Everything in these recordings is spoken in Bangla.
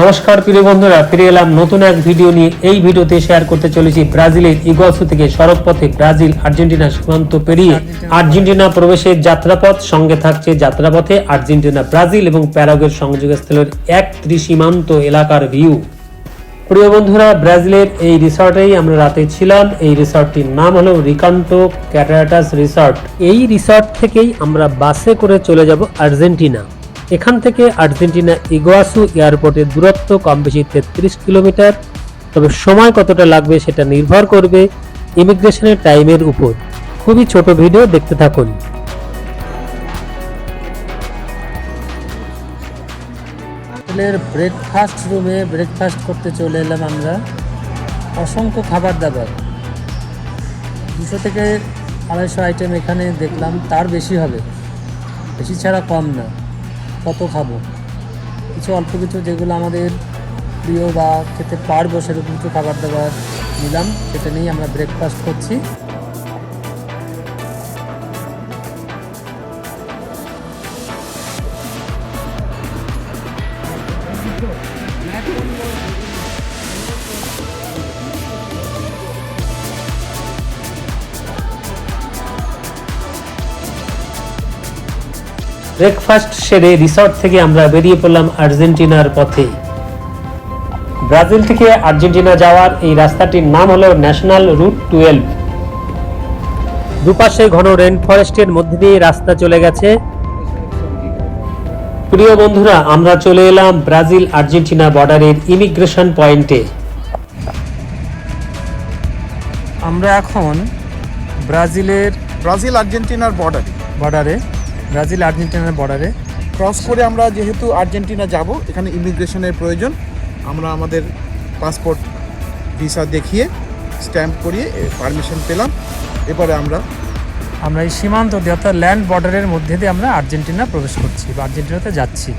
নমস্কার প্রিয় বন্ধুরা, ফিরে এলাম নতুন এক ভিডিও নিয়ে। এই ভিডিওতে শেয়ার করতে চলেছি ব্রাজিলের ইগোয়াসু থেকে সড়ক পথে ব্রাজিল আর্জেন্টিনা সীমান্ত পেরিয়ে। আর্জেন্টিনা প্রবেশের যাত্রাপথ, সঙ্গে থাকছে যাত্রাপথে আর্জেন্টিনা, ব্রাজিল এবং প্যারাগের সংযোগস্থলের এক ত্রিসীমান্ত এলাকার ভিউ প্রিয় বন্ধুরা, ব্রাজিলের এই রিসর্টেই আমরা রাতে ছিলাম। এই রিসর্টটির নাম হলো রিকান্টো ক্যাটারাটাস রিসর্ট। এই রিসর্ট থেকেই আমরা বাসে করে চলে যাব আর্জেন্টিনা। এখান থেকে আর্জেন্টিনা ইগোয়াসু এয়ারপোর্টের দূরত্ব কম বেশি তেত্রিশ কিলোমিটার, তবে সময় কতটা লাগবে সেটা নির্ভর করবে ইমিগ্রেশনের টাইমের উপর। খুবই ছোট ভিডিও, দেখতে থাকুন। হোটেলের ব্রেকফাস্ট রুমে ব্রেকফাস্ট করতে চলে এলাম আমরা। অসংখ্য খাবার দাবার। দুশো থেকে আড়াইশো আইটেম এখানে দেখলাম, তার বেশি হবে। বেশি ছাড়া কম না। কত খাব? কিছু অল্প কিছু যেগুলো আমাদের প্রিয় বা খেতে পারব সেরকম কিছু খাবার দাবার নিলাম, সেটা নিয়েই আমরা ব্রেকফাস্ট করছি। ব্রেকফাস্ট সেরে রিসর্ট থেকে আমরা বেরিয়ে পড়লাম আর্জেন্টিনার পথে। ব্রাজিল থেকে আর্জেন্টিনা যাওয়ার এই রাস্তাটির নাম হলো ন্যাশনাল রুট টুয়েলভ। দুপাশে ঘন রেন ফরেস্টের মধ্যে দিয়ে রাস্তা চলে গেছে। প্রিয় বন্ধুরা আমরা চলে এলাম ব্রাজিল আর্জেন্টিনা বর্ডারের ইমিগ্রেশন পয়েন্টে। আমরা এখন ব্রাজিলের ব্রাজিল আর্জেন্টিনার বর্ডারে। বর্ডারে ব্রাজিল আর্জেন্টিনার বর্ডারে ক্রস করে আমরা যেহেতু আর্জেন্টিনা যাব, এখানে ইমিগ্রেশনের প্রয়োজন। আমরা আমাদের পাসপোর্ট ভিসা দেখিয়ে স্ট্যাম্প করিয়ে পারমিশন পেলাম। এবারে আমরা আমরা এই সীমান্ত দিয়ে, অর্থাৎ ল্যান্ড বর্ডারের মধ্যে দিয়ে আমরা আর্জেন্টিনা প্রবেশ করছি বা আর্জেন্টিনাতে যাচ্ছি।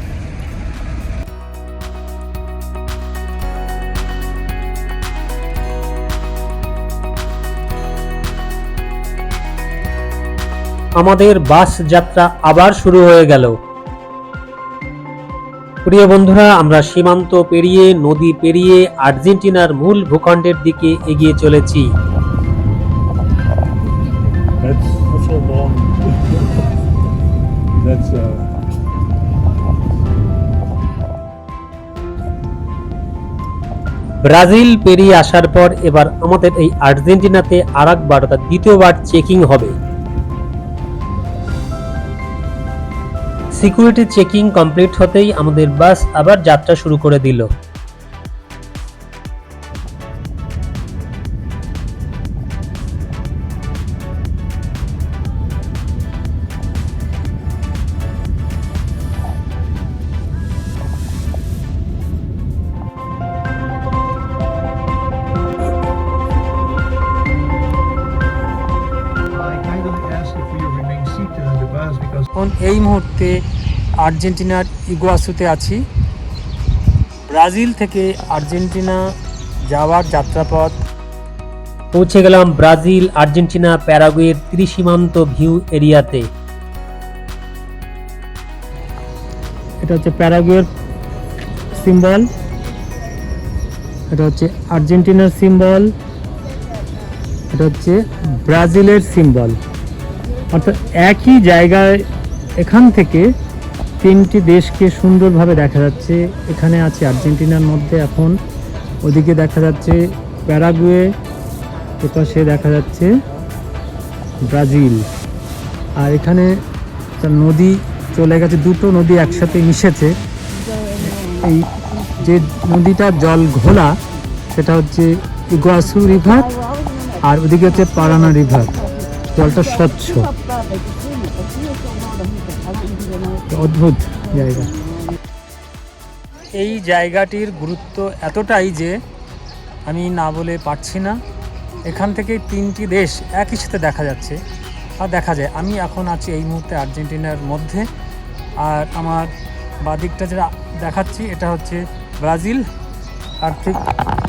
আমাদের বাস যাত্রা আবার শুরু হয়ে গেল প্রিয় বন্ধুরা আমরা সীমান্ত পেরিয়ে নদী পেরিয়ে আর্জেন্টিনার মূল ভূখণ্ডের দিকে এগিয়ে চলেছি uh. ব্রাজিল পেরিয়ে আসার পর এবার আমাদের এই আর্জেন্টিনাতে আর একবার অর্থাৎ দ্বিতীয়বার চেকিং হবে সিকিউরিটি চেকিং কমপ্লিট হতেই আমাদের বাস আবার যাত্রা শুরু করে দিল। এখন এই মুহূর্তে আর্জেন্টিনার ইগুয়াসুতে আছি। ব্রাজিল থেকে আর্জেন্টিনা যাওয়ার যাত্রাপথ। পৌঁছে গেলাম ব্রাজিল আর্জেন্টিনা প্যারাগুয়ের ত্রিসীমান্ত ভিউ এরিয়াতে। এটা হচ্ছে প্যারাগুয়ের সিম্বল। এটা হচ্ছে আর্জেন্টিনার সিম্বল। এটা হচ্ছে ব্রাজিলের সিম্বল। অর্থাৎ একই জায়গায় এখান থেকে তিনটি দেশকে সুন্দরভাবে দেখা যাচ্ছে। এখানে আছে আর্জেন্টিনার মধ্যে এখন, ওদিকে দেখা যাচ্ছে প্যারাগুয়ে, এপাশে দেখা যাচ্ছে ব্রাজিল। আর এখানে নদী চলে গেছে, দুটো নদী একসাথে মিশেছে। এই যে নদীটার জল ঘোলা, সেটা হচ্ছে ইগুয়াসু রিভার, আর ওদিকে হচ্ছে পারানা রিভার। জলটা স্বচ্ছ। অদ্ভুত জায়গা। এই জায়গাটির গুরুত্ব এতটাই যে আমি না বলে পারছি না। এখান থেকে তিনটি দেশ একই সাথে দেখা যাচ্ছে আর দেখা যায়। আমি এখন আছি এই মুহূর্তে আর্জেন্টিনার মধ্যে। আর আমার বাদিকটা যেটা দেখাচ্ছি, এটা হচ্ছে ব্রাজিল। আর ঠিক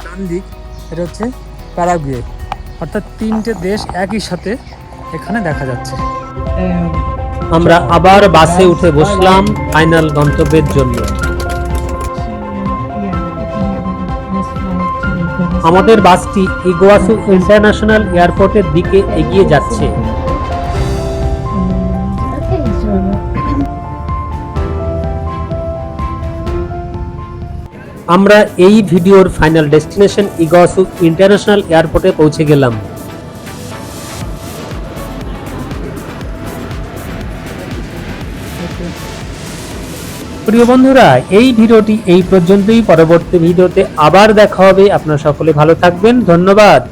ডান দিক, এটা হচ্ছে প্যারাগুয়ে। অর্থাৎ তিনটে দেশ একই সাথে এখানে দেখা যাচ্ছে। আমরা আবার বাসে উঠে বসলাম ফাইনাল গন্তব্যের জন্য। আমাদের বাসটি ইগোয়াসু ইন্টারন্যাশনাল এয়ারপোর্টের দিকে এগিয়ে যাচ্ছে। আমরা এই ভিডিওর ফাইনাল ডেস্টিনেশন ইগোয়াসু ইন্টারন্যাশনাল এয়ারপোর্টে পৌঁছে গেলাম। প্রিয় বন্ধুরা, এই ভিডিওটি এই পর্যন্তই। পরবর্তী ভিডিওতে আবার দেখা হবে। আপনারা সকলে ভালো থাকবেন। ধন্যবাদ।